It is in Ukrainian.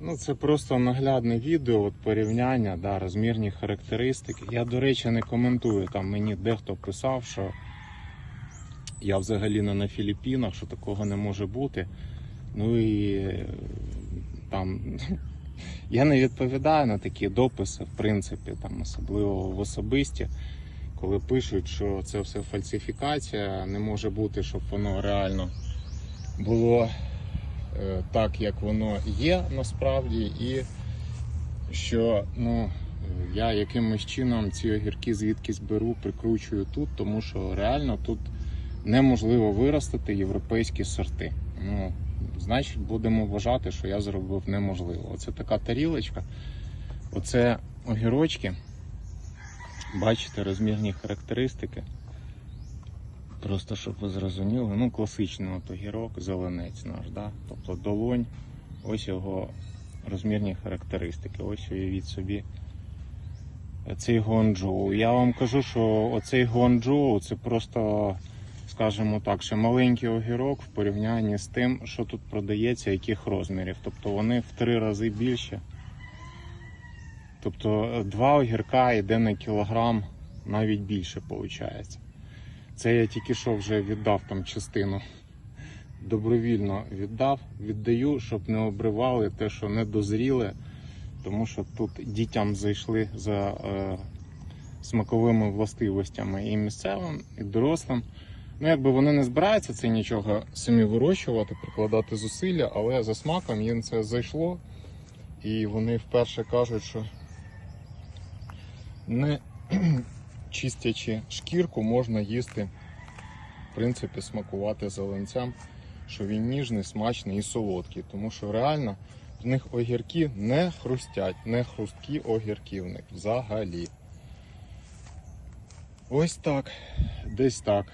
Ну, це просто наглядне відео, от порівняння, да, розмірні характеристики. Я, до речі, не коментую. Там мені дехто писав, що я взагалі не на Філіппінах, що такого не може бути. Ну і е, там я не відповідаю на такі дописи, в принципі, там, особливо в особисті, коли пишуть, що це все фальсифікація, не може бути, щоб воно реально було так, як воно є насправді, і що ну, я якимось чином ці огірки звідкись беру, прикручую тут, тому що реально тут неможливо виростити європейські сорти. Ну, значить, будемо вважати, що я зробив неможливо. Оце така тарілочка, оце огірочки. Бачите розмірні характеристики. Просто щоб ви зрозуміли, ну класичний от огірок, зеленець наш, да? тобто долонь, ось його розмірні характеристики. Ось уявіть собі цей Гуанчжоу. Я вам кажу, що оцей Гуанчжоу це просто, скажімо так, ще маленький огірок в порівнянні з тим, що тут продається, яких розмірів. Тобто вони в три рази більше. Тобто е, два огірка йде на кілограм, навіть більше виходить. Це я тільки що вже віддав там частину. Добровільно віддав, віддаю, щоб не обривали те, що не дозріле, тому що тут дітям зайшли за е, смаковими властивостями і місцевим, і дорослим. Ну, якби вони не збираються це нічого самі вирощувати, прикладати зусилля, але за смаком їм це зайшло. І вони вперше кажуть, що не чистячи шкірку, можна їсти, в принципі, смакувати зеленцям, що він ніжний, смачний і солодкий. Тому що реально в них огірки не хрустять, не хрусткі огірки в них взагалі. Ось так, десь так.